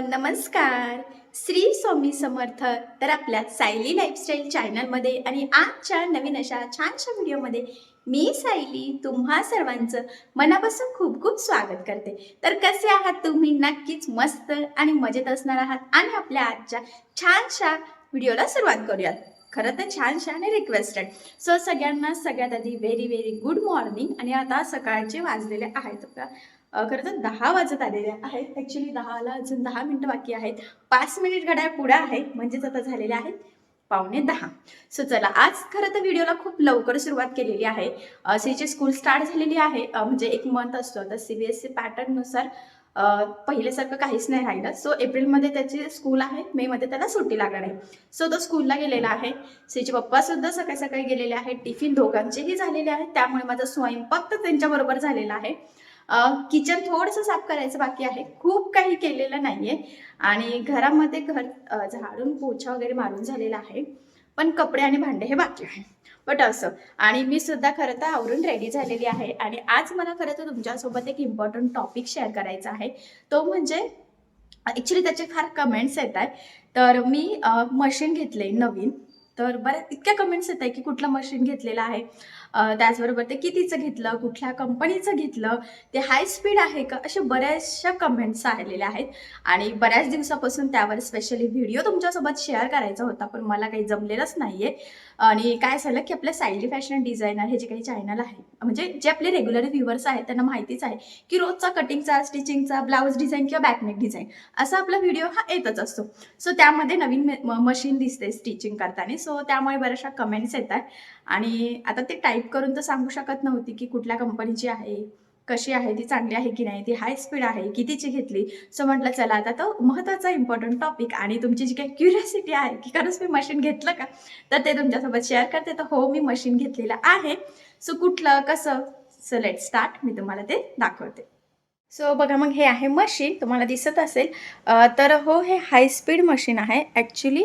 नमस्कार. श्री स्वामी समर्थ. तर आपल्या सायली लाईफस्टाईल चॅनलमध्ये आणि आजच्या नवीन अशा छानशा व्हिडिओमध्ये मी सायली तुम्हा सर्वांचं मनापासून खूप खूप स्वागत करते. तर कसे आहात तुम्ही? नक्कीच मस्त आणि मजेत असणार आहात. आणि आपल्या आजच्या छानशा व्हिडिओला सुरुवात करूयात. खरं तर छानशा आणि रिक्वेस्टेड सो सगळ्यांना सगळ्यात आधी व्हेरी व्हेरी गुड मॉर्निंग आणि आता सकाळचे वाजलेले आहेत खरं तर दहा वाजत आलेले आहेत. ॲक्च्युली दहाला अजून दहा मिनटं बाकी आहेत. पाच मिनिट घड्याळ पुढे आहे. म्हणजेच आता झालेले आहेत पावणे दहा. सो चला आज खरं तर व्हिडिओला खूप लवकर सुरुवात केलेली आहे. अ, सीची स्कूल स्टार्ट झालेली आहे. म्हणजे एक मंथ असतो. आता सी बी एस सी पॅटर्ननुसार पहिल्यासारखं काहीच नाही राहिलं. सो एप्रिलमध्ये त्याची स्कूल आहे. मेमध्ये त्याला सुट्टी लागणार आहे. सो तो स्कूलला गेलेला आहे. सीचे पप्पासुद्धा सकाळी सकाळी गेलेले आहेत. टिफिन दोघांचेही झालेले आहेत. त्यामुळे माझा स्वयंपाक तर त्यांच्याबरोबर झालेला आहे. किचन थोडंसं साफ करायचं बाकी आहे. खूप काही केलेलं नाहीये. आणि घरामध्ये घर झाडून पोछा वगैरे मारून झालेला आहे. पण कपडे आणि भांडे हे बाकी आहे. बट असं. आणि मी सुद्धा खरं तर आवरून रेडी झालेली आहे. आणि आज मला खरं तर तुमच्यासोबत एक इम्पॉर्टंट टॉपिक शेअर करायचा आहे. तो म्हणजे ॲक्च्युली त्याचे फार कमेंट्स येत आहे तर मी मशीन घेतले नवीन. तर बऱ्या इतक्या कमेंट्स येत आहे की कुठलं मशीन घेतलेलं आहे? त्याचबरोबर ते कितीचं घेतलं कुठल्या कंपनीचं घेतलं ते हाय स्पीड आहे का अशा बऱ्याचशा कमेंट्स आलेल्या आहेत. आणि बऱ्याच दिवसापासून त्यावर स्पेशली व्हिडिओ तुमच्यासोबत शेअर करायचा होता पण मला काही जमलेलंच नाही आहे आणि काय झालं की आपल्या सायली फॅशन डिझायनर हे जे काही चॅनल आहे म्हणजे जे आपले रेग्युलर व्ह्युअर्स आहेत त्यांना माहितीच आहे की रोजचा कटिंगचा स्टिचिंगचा ब्लाऊज डिझाईन किंवा बॅकनेक डिझाईन असा आपला व्हिडिओ हा येतच असतो. सो त्यामध्ये नवीन मशीन दिसते स्टिचिंग करताना. सो त्यामुळे बऱ्याचशा कमेंट्स येतात. आणि आता ते टाईप करून तर सांगू शकत नव्हती की कुठल्या कंपनीची आहे कशी आहे ती चांगली आहे की नाही ती हाय स्पीड आहे कितीची घेतली. सो म्हटलं चला आता तो महत्त्वाचा इम्पॉर्टंट टॉपिक आणि तुमची जी काही क्युरियोसिटी आहे की खरंच मी मशीन घेतलं का? तर ते तुमच्यासोबत शेअर करते. तर हो मी मशीन घेतलेलं आहे. सो कुठलं कसं? सो लेट स्टार्ट मी तुम्हाला ते दाखवते. सो बघा मग हे आहे मशीन तुम्हाला दिसत असेल. तर हो हे हाय स्पीड मशीन आहे. ॲक्च्युली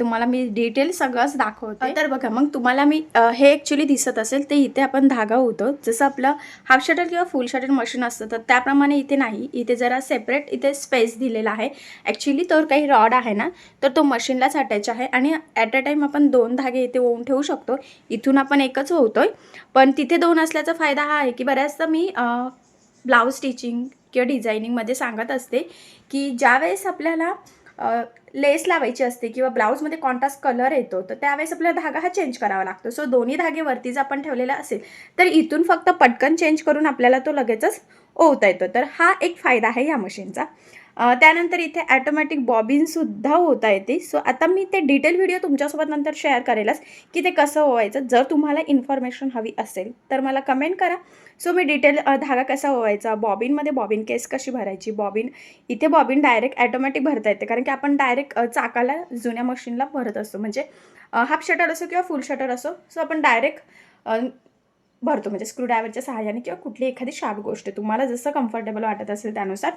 तुम्हाला मी डिटेल सगळंच दाखवते. तर बघा मग तुम्हाला मी हे ॲक्च्युली दिसत असेल ते इथे आपण धागा होतो जसं आपलं हाफ शटर किंवा फुल शटर मशीन असतं तर त्याप्रमाणे इथे नाही. इथे जरा सेपरेट इथे स्पेस दिलेला आहे. ॲक्च्युली तर काही रॉड आहे ना तर तो मशीनलाच अटॅच आहे. आणि ॲट अ टाईम आपण दोन धागे इथे ओवून ठेवू शकतो. इथून आपण एकच होतोय पण तिथे दोन असल्याचा फायदा हा आहे की बऱ्याचदा मी ब्लाऊज स्टिचिंग किंवा डिझायनिंगमध्ये सांगत असते की ज्यावेळेस आपल्याला लेस लावायची असते किंवा ब्लाऊजमध्ये कॉन्ट्रास्ट कलर येतो तर त्यावेळेस आपल्याला धागा हा चेंज करावा लागतो. सो दोन्ही धागे वरती जर आपण ठेवलेला असेल तर इथून फक्त पटकन चेंज करून आपल्याला तो लगेचच ओवता येतो. तर हा एक फायदा आहे या मशीनचा त्यानंतर इथे ॲटोमॅटिक बॉबिनसुद्धा होता येते. सो आता मी ते डिटेल व्हिडिओ तुमच्यासोबत नंतर शेअर करेलच की ते कसं होवायचं जर तुम्हाला इन्फॉर्मेशन हवी असेल तर मला कमेंट करा. सो मी डिटेल धागा कसा होवायचा बॉबिनमध्ये बॉबिन केस कशी भरायची? बॉबिन इथे बॉबिन डायरेक्ट ॲटोमॅटिक भरता येते. कारण की आपण डायरेक्ट चाकाला जुन्या मशीनला भरत असतो. म्हणजे हाफ शटर असो किंवा फुल शटर असो. सो आपण डायरेक्ट भरतो. म्हणजे स्क्रूड्रायव्हरच्या सहाय्याने किंवा कुठली एखादी शार्प गोष्ट. तुम्हाला जसं कम्फर्टेबल वाटत असेल त्यानुसार.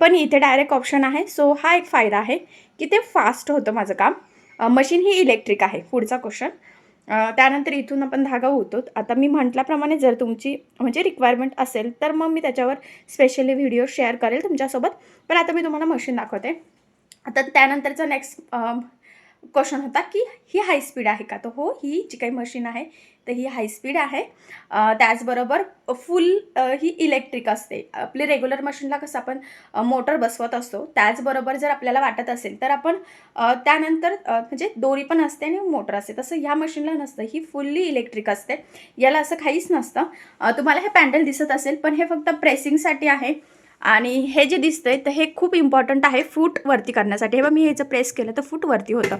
पण इथे डायरेक्ट ऑप्शन आहे. सो हा एक फायदा आहे की ते फास्ट होतं माझं काम. मशीन ही इलेक्ट्रिक आहे. पुढचा क्वेश्चन त्यानंतर इथून आपण धागा होतो आता मी म्हटल्याप्रमाणे जर तुमची म्हणजे रिक्वायरमेंट असेल तर मग मी त्याच्यावर स्पेशली व्हिडिओ शेअर करेल तुमच्यासोबत. पण आता मी तुम्हाला मशीन दाखवते. आता त्यानंतरचा नेक्स्ट क्वेश्चन होता की ही हाय स्पीड आहे का? तर हो ही जी काही मशीन आहे तर ही हाय स्पीड आहे. त्याचबरोबर फुल ही इलेक्ट्रिक असते. आपली रेग्युलर मशीनला कसं आपण मोटर बसवत असतो त्याचबरोबर जर आपल्याला वाटत असेल तर आपण त्यानंतर म्हणजे दोरी पण असते आणि मोटर असते. तसं ह्या मशीनला नसतं ही फुल्ली इलेक्ट्रिक असते. याला असं काहीच नसतं. तुम्हाला हे पॅन्डल दिसत असेल पण हे फक्त प्रेसिंगसाठी आहे. आणि हे जे दिसतंय तर हे खूप इम्पॉर्टंट आहे फूट वरती करण्यासाठी. हे मी ह्याचं प्रेस केलं तर फूट वरती होतं.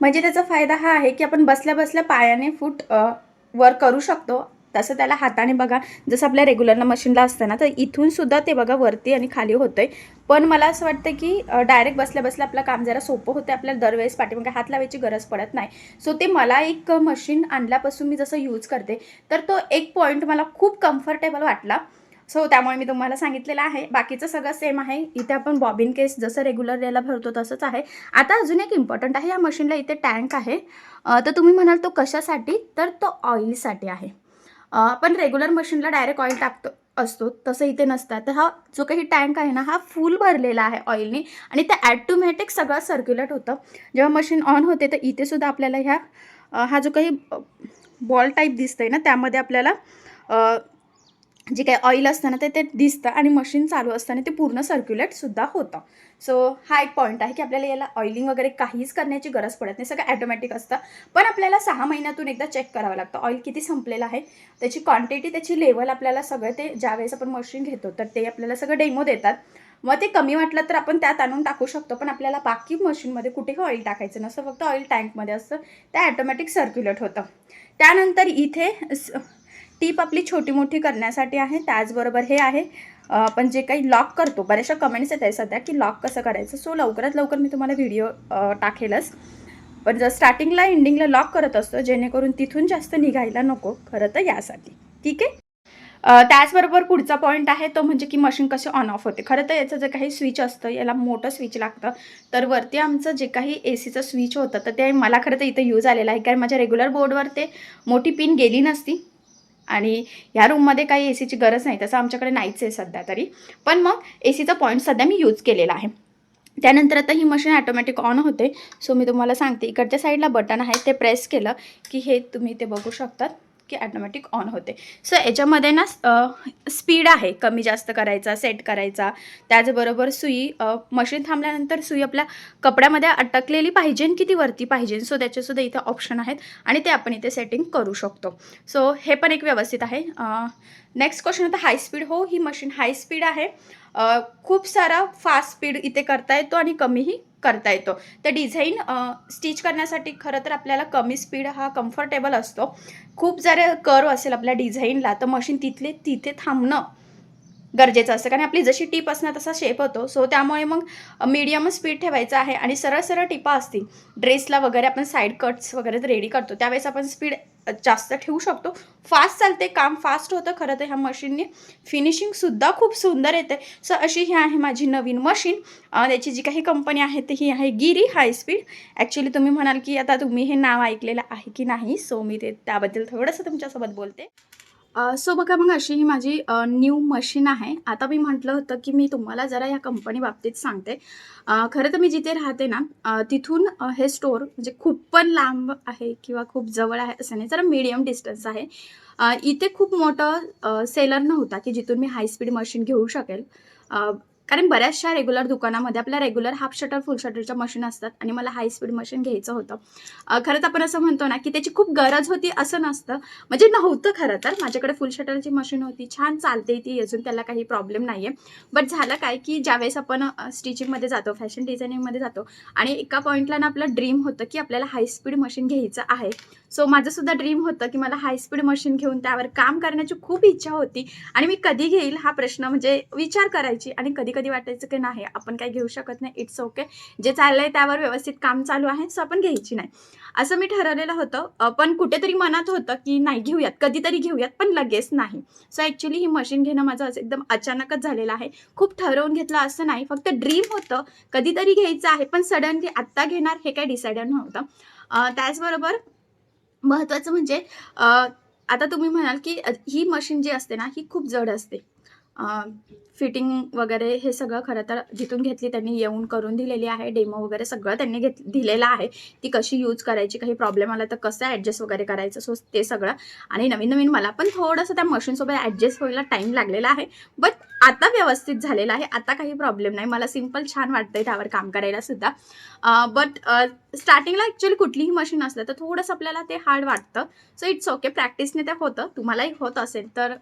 म्हणजे त्याचा फायदा हा आहे की आपण बसल्या बसल्या पायाने फूट वर करू शकतो. तसं त्याला हाताने बघा. जसं आपल्या रेग्युलरला मशीनला असतं ना तर इथून सुद्धा ते बघा वरती आणि खाली होतंय. पण मला असं वाटतं की डायरेक्ट बसल्या बसल्या आपलं काम जरा सोपं होतं आपल्याला दरवेळेस पाठीमागे हात लावायची गरज पडत नाही. सो ते मला एक मशीन आणल्यापासून मी जसं यूज करते तर तो एक पॉईंट मला खूप कम्फर्टेबल वाटला. सो त्यामुळे मी तुम्हाला सांगितलेलं आहे. बाकीचं सगळं सेम आहे. इथे आपण बॉबिन केस जसं रेग्युलर याला भरतो तसंच आहे. आता अजून एक इम्पॉर्टंट आहे. या मशीनला इथे टँक आहे. तर तुम्ही म्हणाल तो कशासाठी? तर तो ऑइलसाठी आहे. आपण रेग्युलर मशीनला डायरेक्ट ऑइल टाकतो असतो. तसं इथे नसतात तर हा जो काही टँक आहे ना हा फुल भरलेला आहे ऑइलने आणि ते ॲटोमॅटिक सगळं सर्क्युलेट होतं. जेव्हा मशीन ऑन होते तर इथे सुद्धा आपल्याला ह्या हा जो काही बॉल टाईप दिसतंय ना त्यामध्ये आपल्याला जे काही ऑइल असतं ना ते ते दिसतं आणि मशीन चालू असताना ते पूर्ण सर्क्युलेटसुद्धा होतं. सो हा एक पॉईंट आहे की आपल्याला याला ऑइलिंग वगैरे काहीच करण्याची गरज पडत नाही. सगळं ॲटोमॅटिक असतं. पण आपल्याला सहा महिन्यातून एकदा चेक करावं लागतं. ऑइल किती संपलेलं आहे त्याची क्वांटिटी त्याची लेवल आपल्याला सगळं ते ज्यावेळेस आपण मशीन घेतो तर ते आपल्याला सगळं डेमो देतात. मग ते कमी वाटलं तर आपण त्यात आणून टाकू शकतो पण आपल्याला बाकी मशीनमध्ये कुठेही ऑइल टाकायचं नसतं. फक्त ऑइल टँकमध्ये असतं. ते ॲटोमॅटिक सर्क्युलेट होतं. त्यानंतर इथे टीप आपली छोटी मोठी करण्यासाठी आहे त्याचबरोबर हे आहे आपण जे काही लॉक करतो बऱ्याचशा कमेंट्स येत आहे सध्या की लॉक कसं करायचं? सो लवकरात लवकर मी तुम्हाला व्हिडिओ टाकेलच. पण जर स्टार्टिंगला एंडिंगला लॉक करत असतो जेणेकरून तिथून जास्त निघायला नको खरं तर यासाठी. ठीक आहे? त्याचबरोबर पुढचा पॉईंट आहे तो म्हणजे की मशीन कसे ऑन ऑफ होते. खरं तर याचं जे काही स्विच असतं याला मोठं स्विच लागतं. तर वरती आमचं जे काही ए सीचं स्विच होतं तर ते मला खरं तर इथं यूज आलेलं आहे. कारण माझ्या रेग्युलर बोर्डवर ते मोठी पिन गेली नसती. आणि ह्या रूममध्ये काही ए सीची गरज नाही तसं आमच्याकडे नाहीच आहे सध्या तरी. पण मग ए सीचा पॉईंट सध्या मी यूज केलेला आहे. त्यानंतर आता ही मशीन ॲटोमॅटिक ऑन होते. सो मी तुम्हाला सांगते इकडच्या साईडला बटन आहे ते प्रेस केलं की हे तुम्ही ते बघू शकतात. की ॲटोमॅटिक ऑन होते. सो याच्यामध्ये ना स्पीड आहे. कमी जास्त करायचा सेट करायचा. त्याचबरोबर सुई मशीन थांबल्यानंतर सुई आपल्या कपड्यामध्ये अटकलेली पाहिजे की किती वरती पाहिजे. सो त्याचेसुद्धा इथे ऑप्शन आहेत आणि ते आपण इथे सेटिंग करू शकतो. सो हे पण एक व्यवस्थित आहे. नेक्स्ट क्वेश्चन होता हाय स्पीड हो ही मशीन हाय स्पीड आहे. खूप सारा फास्ट स्पीड इथे करता येतो आणि कमीही करता येतो. तर डिझाईन स्टिच करण्यासाठी खरं तर आपल्याला कमी स्पीड हा कम्फर्टेबल असतो. खूप जर कर्व असेल आपल्या डिझाईनला तर मशीन तिथले तिथे थांबणं गरजेचं असतं. कारण आपली जशी टीप असणार तसा शेप होतो. सो त्यामुळे मग मीडियम स्पीड ठेवायचं आहे. आणि सरळ सरळ टिपा असतील. ड्रेसला वगैरे आपण साईड कट्स वगैरे रेडी करतो. त्यावेळेस आपण स्पीड जास्त ठेवू शकतो. फास्ट चालते काम फास्ट होतं खरं तर ह्या मशीनने फिनिशिंगसुद्धा खूप सुंदर येते. सो अशी ही आहे माझी नवीन मशीन त्याची जी काही कंपनी आहे ती ही आहे गिरी हाय स्पीड ॲक्च्युली तुम्ही म्हणाल की आता तुम्ही हे नाव ऐकलेलं आहे की नाही? सो मी ते त्याबद्दल थोडंसं तुमच्यासोबत बोलते. सो बघा मग अशी ही माझी न्यू मशीन आहे. आता मी म्हटलं होतं की मी तुम्हाला जरा या कंपनी बाबतीत सांगते. खरं तर मी जिथे राहते ना तिथून हे स्टोअर म्हणजे खूप पण लांब आहे किंवा खूप जवळ आहे असं नाही जरा मीडियम डिस्टन्स आहे. इथे खूप मोठं सेलर नव्हता की जिथून मी हाय स्पीड मशीन घेऊ शकेल. कारण बऱ्याचशा रेग्युलर दुकानामध्ये आपल्या रेग्युलर हाफ शटर फुल शटरच्या मशीन असतात आणि मला हाय स्पीड मशीन घ्यायचं होतं. खरंच खरं तर आपण असं म्हणतो ना की त्याची खूप गरज होती असं नसतं. म्हणजे नव्हतं खरं तर. माझ्याकडे फुल शटरची मशीन होती. छान चालते ती अजून त्याला काही प्रॉब्लेम नाही आहे बट झालं काय की ज्यावेळेस आपण स्टिचिंगमध्ये जातो फॅशन डिझायनिंगमध्ये जातो आणि एका पॉईंटला ना आपलं ड्रीम होतं की आपल्याला हाय स्पीड मशीन घ्यायचं आहे. सो माझं सुद्धा ड्रीम होतं की मला हाय स्पीड मशीन घेऊन त्यावर काम करण्याची खूप इच्छा होती. आणि मी कधी घेईल हा प्रश्न म्हणजे विचार करायची. आणि कधी कधी वाटायचं की नाही आपण काही घेऊ शकत नाही. इट्स ओके जे चाललंय त्यावर व्यवस्थित काम चालू आहे सो आपण घ्यायची नाही. असं मी ठरवलेलं होतं. पण कुठेतरी मनात होतं की नाही घेऊयात. कधीतरी घेऊयात पण लगेच नाही. सो ॲक्च्युली ही मशीन घेणं माझं असं एकदम अचानकच झालेलं आहे. खूप ठरवून घेतलं असं नाही. फक्त ड्रीम होतं. कधीतरी घ्यायचं आहे पण सडनली आत्ता घेणार हे काही डिसाईड नव्हतं. त्याचबरोबर महत्त्वाचं म्हणजे आता तुम्ही म्हणाल की ही मशीन जी असते ना ही खूप जड असते. फिटिंग वगैरे हे सगळं खरं तर जिथून घेतली त्यांनी येऊन करून दिलेली आहे. डेमो वगैरे सगळं त्यांनी घेत दिलेलं आहे. ती कशी यूज करायची काही प्रॉब्लेम आला तर कसं ॲडजस्ट वगैरे करायचं सो ते सगळं. आणि नवीन नवीन मला पण थोडंसं त्या मशीनसोबत ॲडजस्ट व्हायला टाईम लागलेला आहे. बट आता व्यवस्थित झालेलं आहे. आता काही प्रॉब्लेम नाही. मला सिंपल छान वाटतंय त्यावर काम करायला सुद्धा. बट स्टार्टिंगला ॲक्च्युली कुठलीही मशीन असलं तर थोडंसं आपल्याला ते हार्ड वाटतं. सो इट्स ओके प्रॅक्टिसने ते होतं. तुम्हालाही होत असेल तर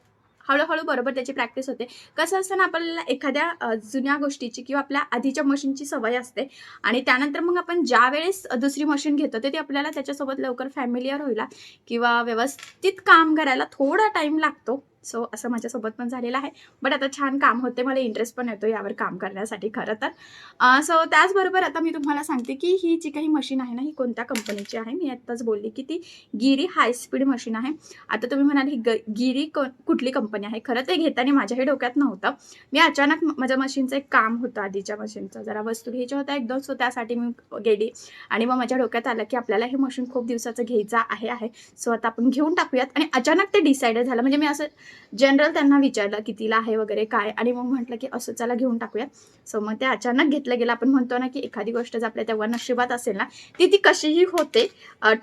हळूहळू बरोबर त्याची प्रॅक्टिस होते. कसं असतं ना आपल्याला एखाद्या जुन्या गोष्टीची किंवा आपल्या आधीच्या मशीनची सवय असते आणि त्यानंतर मग आपण ज्या वेळेस दुसरी मशीन घेतो ते आपल्याला त्याच्यासोबत लवकर फॅमिलियर होईल किंवा व्यवस्थित काम करायला थोडा टाईम लागतो. सो असं माझ्यासोबत पण झालेलं आहे. बट आता छान काम होते. मला इंटरेस्ट पण येतो यावर काम करण्यासाठी खरं तर. सो त्याचबरोबर आता मी तुम्हाला सांगते की ही जी काही मशीन आहे ना ही कोणत्या कंपनीची आहे? मी आत्ताच बोलली की ती गिरी हाय स्पीड मशीन आहे. आता तुम्ही म्हणाल ही ग गिरी को कुठली कंपनी आहे? खरं ते घेताना माझ्याही डोक्यात नव्हतं. मी अचानक माझ्या मशीनचं एक काम होतं आधीच्या मशीनचं जरा वस्तू घ्यायच्या होत्या एकदम सो त्यासाठी मी गेली. आणि मग माझ्या डोक्यात आलं की आपल्याला हे मशीन खूप दिवसाचं घ्यायचं आहे आहे. सो आता आपण घेऊन टाकूयात. आणि अचानक ते डिसाईड झालं. म्हणजे मी असं जनरल त्यांना विचारलं कितीला आहे वगैरे काय आणि मग म्हटलं की असं चला घेऊन टाकूया सो मग ते अचानक घेतलं गेलं. आपण म्हणतो ना की एखादी गोष्ट जर आपल्या तेव्हा नशिबात असेल ना ती ती कशीही होते.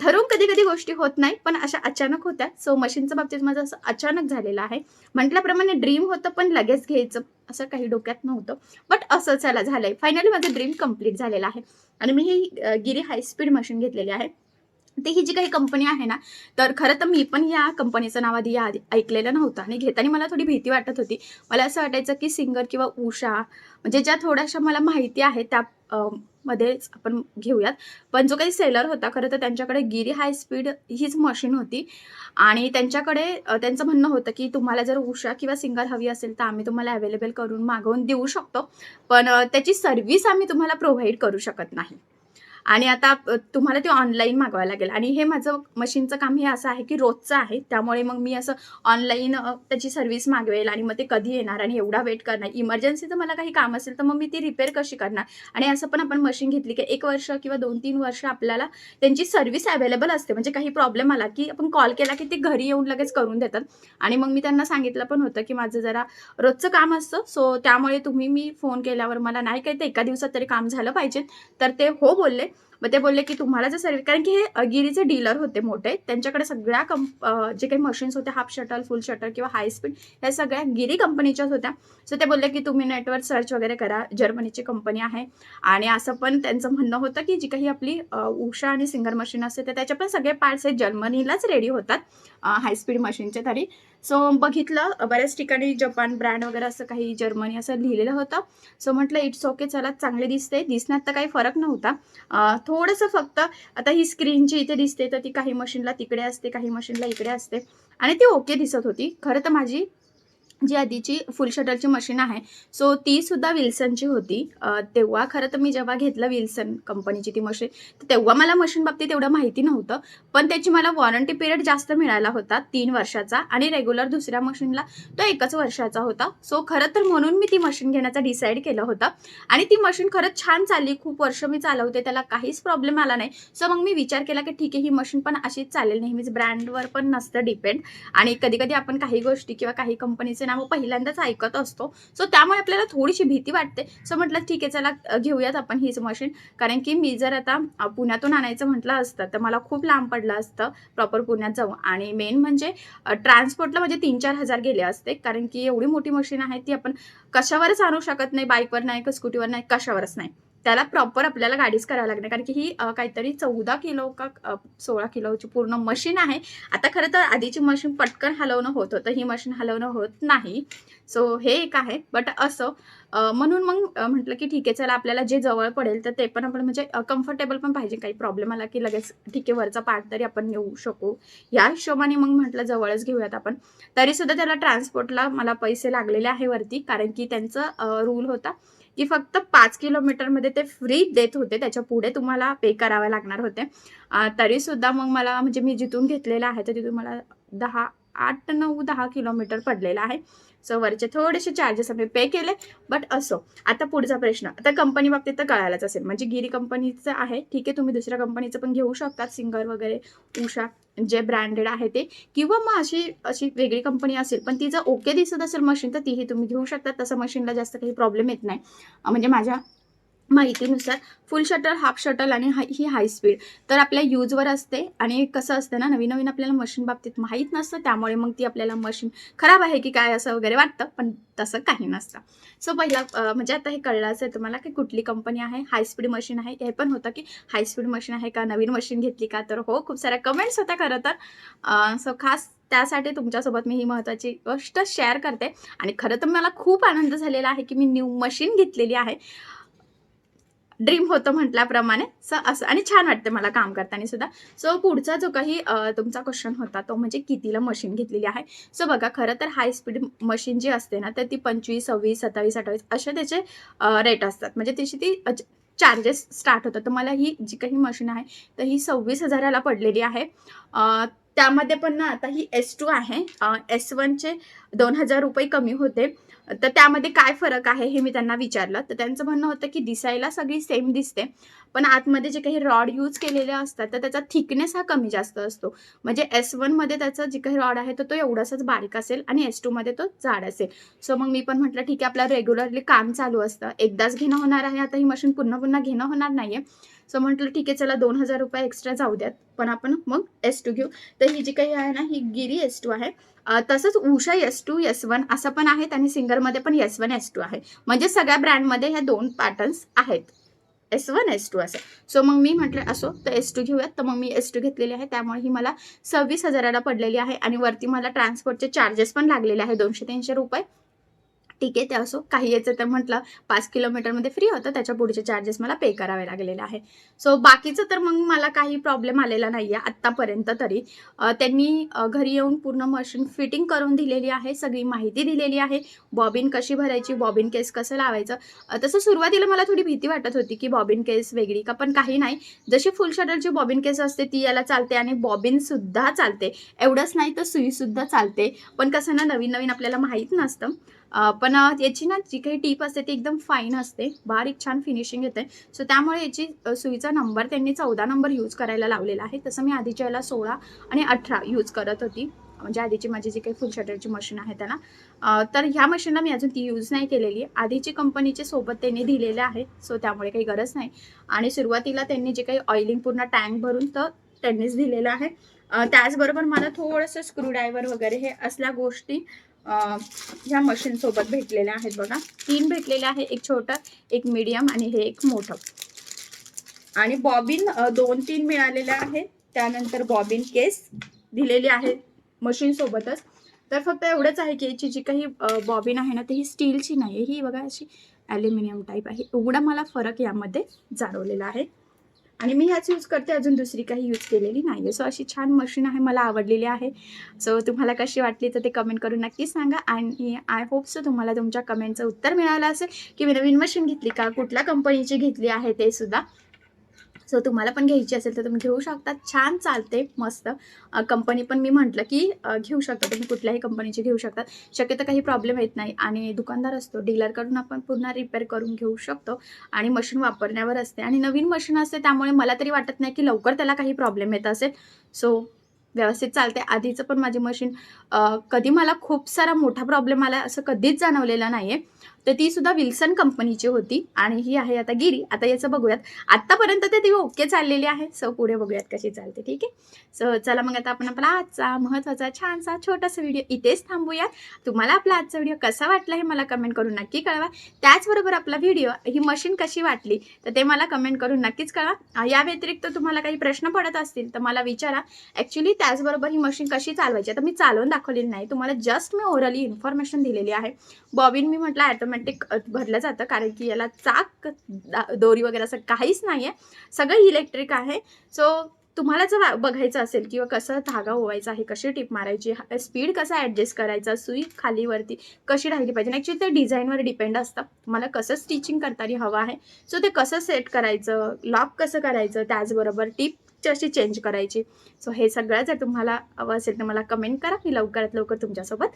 ठरवून कधी कधी गोष्टी होत नाही पण अशा अचानक होत्या. सो मशीनच्या बाबतीत माझं असं अचानक झालेलं आहे. म्हटल्याप्रमाणे ड्रीम होतं पण लगेच घ्यायचं असं काही डोक्यात नव्हतं. बट असं चला झालंय. फायनली माझं ड्रीम कंप्लीट झालेलं आहे. आणि मी ही गिरी हाय स्पीड मशीन घेतलेली आहे. ते ही जी काही कंपनी आहे ना तर खरं तर मी पण या कंपनीचं नाव आधी या- ऐकलेलं नव्हतं. आणि घेताना मला थोडी भीती वाटत होती. मला असं वाटायचं की सिंगर किंवा उषा म्हणजे ज्या थोड्याशा मला माहिती आहे त्या मध्येच आपण घेऊयात. पण जो काही सेलर होता खरं तर त्यांच्याकडे गिरी हाय स्पीड हीच मशीन होती. आणि त्यांच्याकडे त्यांचं म्हणणं होतं की तुम्हाला जर उषा किंवा सिंगर हवी असेल तर आम्ही तुम्हाला अवेलेबल करून मागवून देऊ शकतो. पण त्याची सर्व्हिस आम्ही तुम्हाला प्रोव्हाइड करू शकत नाही. आणि आता तुम्हाला ते ऑनलाईन मागवायला लागेल. आणि हे माझं मशीनचं काम हे असं आहे की रोजचं आहे. त्यामुळे मग मी असं ऑनलाईन त्याची सर्व्हिस मागवेल आणि मग ते कधी येणार आणि एवढा वेट करणार. इमर्जन्सीचं मला काही काम असेल तर मग मी ती रिपेअर कशी करणार? आणि असं पण आपण मशीन घेतली की एक वर्ष किंवा दोन तीन वर्ष आपल्याला त्यांची सर्व्हिस अवेलेबल असते. म्हणजे काही प्रॉब्लेम आला की आपण कॉल केला की ते घरी येऊन लगेच करून देतात. आणि मग मी त्यांना सांगितलं पण होतं की माझं जरा रोजचं काम असतं. सो त्यामुळे तुम्ही मी फोन केल्यावर मला नाही काही ते एका दिवसात तरी काम झालं पाहिजे. तर ते हो बोलले. मग ते बोलले की तुम्हाला जर सर्व्हिस कारण की हे गिरीचे डीलर होते मोठे त्यांच्याकडे सगळ्या कंप जे काही मशीन्स होत्या हाफ शटल फुल शटल किंवा हाय स्पीड ह्या सगळ्या गिरी कंपनीच्याच होत्या. सो ते बोलले की तुम्ही नेटवर सर्च वगैरे करा जर्मनीची कंपनी आहे. आणि असं पण त्यांचं म्हणणं होतं की जी काही आपली उषा आणि सिंगर मशीन असते तर त्याचे पण सगळे पार्ट्स आहेत. जर्मनीलाच रेडी होतात हाय स्पीड मशीनचे तरी. सो बघितलं बऱ्याच ठिकाणी जपान ब्रँड वगैरे असं काही जर्मनी असं लिहिलेलं होतं. सो म्हटलं इट्स ओके चला चांगले दिसते. दिसण्यात तर काही फरक नव्हता. थोडंसं फक्त आता ही स्क्रीन जी इथे दिसते तर ती काही मशीनला तिकडे असते काही मशीनला इकडे असते. आणि ती ओके दिसत होती. खरं तर माझी जी आधीची फुल शटरची मशीन आहे सो ती सुद्धा विल्सनची होती. तेव्हा खरं तर मी जेव्हा घेतलं विल्सन कंपनीची ती मशीन तर तेव्हा मला मशीन बाबतीत एवढं माहिती नव्हतं पण त्याची मला वॉरंटी पिरियड जास्त मिळाला होता तीन वर्षाचा आणि रेग्युलर दुसऱ्या मशीनला तो एकच वर्षाचा होता. सो खरं तर म्हणून मी ती मशीन घेण्याचा डिसाईड केलं होतं आणि ती मशीन खरंच छान चालली खूप वर्ष मी चालवते त्याला काहीच प्रॉब्लेम आला नाही. सो मग मी विचार केला की ठीक आहे ही मशीन पण अशीच चालेल नेहमीच ब्रँडवर पण नसतं डिपेंड आणि कधी कधी आपण काही गोष्टी किंवा काही कंपनीचे नावं पहिल्यांदाच ऐकत असतो. सो त्यामुळे आपल्याला थोडीशी भीती वाटते. सो म्हटलं ठीक आहे चला घेऊयात आपण हीच मशीन कारण की मी जर आता पुण्यातून आणायचं म्हटलं असतं तर मला खूप लांब पडलं असतं प्रॉपर पुण्यात जाऊन. आणि मेन म्हणजे ट्रान्सपोर्टला म्हणजे तीन चार हजार गेले असते. कारण की एवढी मोठी मशीन आहे ती आपण कशावरच आणू शकत नाही. बाईकवर नाही का स्कूटीवर नाही कशावरच नाही. त्याला प्रॉपर आपल्याला गाडीच करावं लागणार. कारण की ही काहीतरी चौदा किलो का सोळा किलोची पूर्ण मशीन आहे. आता खरं तर आधीची मशीन पटकन हलवणं होत होतं. ही मशीन हलवणं होत नाही. सो हे एक आहे. बट असं म्हणून मग म्हटलं की ठीक आहे चला आपल्याला जे जवळ पडेल तर ते पण आपण म्हणजे कम्फर्टेबल पण पाहिजे. काही प्रॉब्लेम आला की लगेच ठीक आहे वरचा पार्ट तरी आपण नेऊ शकू. या हिशोबाने मग म्हटलं जवळच घेऊयात आपण. तरीसुद्धा त्याला ट्रान्सपोर्टला मला पैसे लागलेले आहे वरती. कारण की त्यांचं रूल होता. की फक्त पाच किलोमीटरमध्ये ते फ्री देत होते. त्याच्या पुढे तुम्हाला पे करावे लागणार होते. तरीसुद्धा मग मला म्हणजे मी जिथून घेतलेलं आहे तर तिथून मला दहा आठ नऊ दहा किलोमीटर पडलेलं आहे. सो वरचे थोडेसे चार्जेस आम्ही पे केले बट असो. आता पुढचा प्रश्न. आता कंपनी बाबतीत तर कळायलाच असेल. म्हणजे गिरी कंपनीचं आहे. ठीक आहे तुम्ही दुसऱ्या कंपनीचं पण घेऊ शकतात सिंगर वगैरे उषा जे ब्रँडेड आहे ते. किंवा मग अशी अशी वेगळी कंपनी असेल पण ती जर ओके दिसत असेल मशीन तर तीही तुम्ही घेऊ शकता. तसं मशीनला जास्त काही प्रॉब्लेम येत नाही. म्हणजे माझ्या माहितीनुसार फुल शटल हाफ शटल आणि हाय ही हाय स्पीड तर आपल्या यूजवर असते आणि कसं असतं ना नवीन नवीन आपल्याला मशीन बाबतीत माहीत नसतं त्यामुळे मग ती आपल्याला मशीन खराब आहे की काय असं वगैरे वाटतं पण तसं काही नसतं. सो पहिला म्हणजे आता हे कळलं असेल तुम्हाला की कुठली कंपनी आहे हाय स्पीड मशीन आहे. हे पण होतं की हाय स्पीड मशीन आहे का नवीन मशीन घेतली का? तर हो खूप साऱ्या कमेंट्स होत्या खरं तर. सो खास त्यासाठी तुमच्यासोबत मी ही महत्त्वाची गोष्ट शेअर करते. आणि खरं तर मला खूप आनंद झालेला आहे की मी न्यू मशीन घेतलेली आहे. ड्रीम होतं म्हटल्याप्रमाणे. स असं आणि छान वाटते मला काम करताना सुद्धा. सो पुढचा जो काही तुमचा क्वेश्चन होता तो म्हणजे कितीला मशीन घेतलेली आहे? सो बघा खरं तर हाय स्पीड मशीन जी असते ना तर ती पंचवीस सव्वीस सत्तावीस अठ्ठावीस असे त्याचे रेट असतात. म्हणजे त्याची ती चार्जेस स्टार्ट होतात. तर मला ही जी काही मशीन आहे तर ही सव्वीस हजाराला पडलेली आहे. त्यामध्ये पण ना आता ही एस टू आहे. एस वनचे दोन हजार रुपये कमी होते. तर त्यामध्ये काय फरक आहे हे मी त्यांना विचारलं. तर त्यांचं म्हणणं होतं की दिसायला सगळी सेम दिसते पण आतमध्ये जे काही रॉड यूज केलेले असतात तर त्याचा थिकनेस हा कमी जास्त असतो. म्हणजे एस वनमध्ये त्याचा जे काही रॉड आहे तर तो एवढासाच बारीक असेल आणि एस टूमध्ये तो जाड असेल. सो मग मी पण म्हटलं ठीक आहे आपलं रेग्युलरली काम चालू असतं. एकदाच घेणं होणार आहे आता ही मशीन पुन्हा पुन्हा घेणं होणार नाहीये. सो म्हटलं ठीक आहे चला दोन हजार रुपये एक्स्ट्रा जाऊ द्यात. पण आपण मग एस टू घेऊ. तर ही जी काही आहे ना ही गिरी एस टू आहे. तसंच Usha S two S one असं पण आहेत आणि सिंगरमध्ये पण एस वन एस टू आहे. म्हणजे सगळ्या ब्रँडमध्ये ह्या दोन पॅटर्न्स आहेत. एस वन एस टू असं. सो मग मी म्हटलं असो तर एस टू घेऊयात. तर मग मी एस टू घेतलेली आहे. त्यामुळे ही मला सव्वीस हजाराला पडलेली आहे आणि वरती मला ट्रान्सपोर्टचे चार्जेस पण लागलेले आहे दोनशे तीनशे रुपये. ठीक आहे ते असो काही याचं तर म्हटलं पाच किलोमीटरमध्ये फ्री होतं त्याच्या पुढचे चार्जेस मला पे करावे लागलेले आहे सो बाकीचं तर मग मला काही प्रॉब्लेम आलेला नाही आहे आत्तापर्यंत तरी. त्यांनी घरी येऊन पूर्ण मशीन फिटिंग करून दिलेली आहे सगळी माहिती दिलेली आहे. बॉबिन कशी भरायची बॉबिन केस कसं लावायचं. तसं सुरुवातीला मला थोडी भीती वाटत होती की बॉबिन केस वेगळी का पण काही नाही. जशी फुल शटरची बॉबिन केस असते ती याला चालते आणि बॉबिनसुद्धा चालते. एवढंच नाही तर सुईसुद्धा चालते. पण कसं ना नवीन नवीन आपल्याला माहीत नसतं. पण पण याची ना जी काही टीप असते ती एकदम फाईन असते. बारीक छान फिनिशिंग येते. सो त्यामुळे याची सुईचा नंबर त्यांनी चौदा नंबर यूज करायला लावलेला आहे. तसं मी आधीच्या याला सोळा आणि अठरा यूज करत होती. म्हणजे आधीची माझी जी काही फुल शटरची मशीन आहे त्याला. तर ह्या मशीनला मी अजून ती यूज नाही केलेली आहे. आधीची कंपनीचे सोबत त्यांनी दिलेले आहे. सो त्यामुळे काही गरज नाही. आणि सुरुवातीला त्यांनी जे काही ऑइलिंग पूर्ण टँक भरून तर त्यांनीच दिलेलं आहे. त्याचबरोबर मला थोडंसं स्क्रूड्रायव्हर वगैरे हे असल्या गोष्टी ह्या मशीनसोबत भेटलेल्या आहेत बघा. तीन भेटलेले आहे एक छोटं एक मीडियम आणि हे एक मोठं. आणि बॉबिन दोन तीन मिळालेल्या आहे त्यानंतर बॉबिन केस दिलेली आहे मशीनसोबतच तर फक्त एवढंच आहे की याची जी काही बॉबिन आहे ना ती ही स्टीलची नाही आहे ही बघा अशी ॲल्युमिनियम टाईप आहे. एवढा मला फरक यामध्ये जाणवलेला आहे. आणि मी ह्याच यूज करते अजून दुसरी काही यूज केलेली नाही आहे सो अशी छान मशीन आहे मला आवडलेली आहे. सो तुम्हाला कशी वाटली तर ते कमेंट करून नक्की सांगा. आणि आय होप सो तुम्हाला तुमच्या कमेंटचं उत्तर मिळालं असेल की मी नवीन मशीन घेतली का कुठल्या कंपनीची घेतली आहे ते सुद्धा. सो तुम्हाला पण घ्यायची असेल तर तुम्ही घेऊ शकता. छान चालते मस्त. कंपनी पण मी म्हटलं की घेऊ शकता तुम्ही कुठल्याही कंपनीची घेऊ शकतात शक्यतो काही प्रॉब्लेम येत नाही. आणि दुकानदार असतो डीलरकडून आपण पुन्हा रिपेअर करून घेऊ शकतो. आणि मशीन वापरण्यावर असते. आणि नवीन मशीन असते त्यामुळे मला तरी वाटत नाही की लवकर त्याला काही प्रॉब्लेम येत असेल. सो व्यवस्थित चालते आधीचं पण माझी मशीन कधी मला खूप सारा मोठा प्रॉब्लेम आला असं कधीच जाणवलेला नाही आहे तर ती सुद्धा विल्सन कंपनीची होती आणि ही आहे आता गिरी. आता याचं बघूयात. आत्तापर्यंत ते ती ओके चाललेली आहे. सो पुढे बघूयात कशी चालते. ठीक आहे? सो चला मग आता आपण आपला आजचा महत्त्वाचा छानसा छोटासा व्हिडिओ इथेच थांबूयात. तुम्हाला आपला आजचा व्हिडिओ कसा वाटला हे मला कमेंट करून नक्की कळवा. त्याचबरोबर आपला व्हिडिओ ही मशीन कशी वाटली तर ते मला कमेंट करून नक्कीच कळवा. या व्यतिरिक्त तुम्हाला काही प्रश्न पडत असतील तर मला विचारा. ॲक्च्युली त्याचबरोबर ही मशीन कशी चालवायची? आता मी चालवून दाखवलेली नाही. तुम्हाला जस्ट मी ओरली इन्फॉर्मेशन दिलेली आहे. बॉबीन मी म्हटलं ॲटोमॅटिक म्हणजे भरलं जातं कारण की याला चाक दोरी वगैरे असं काहीच नाही आहे सगळं इलेक्ट्रिक आहे. सो तुम्हाला जर बघायचं असेल किंवा कसं धागा ओवायचा आहे कशी टिप मारायची स्पीड कसा ॲडजस्ट करायचा सुई खालीवरती कशी राहिली पाहिजे? ॲक्च्युली ते डिझाईनवर डिपेंड असतं. तुम्हाला कसं स्टिचिंग करताना हवं आहे. सो ते कसं सेट करायचं लॉक कसं करायचं त्याचबरोबर टिप अशी चेंज करायची. सो हे सगळं जर तुम्हाला हवं असेल तर मला कमेंट करा. मी लवकरात लवकर तुमच्यासोबत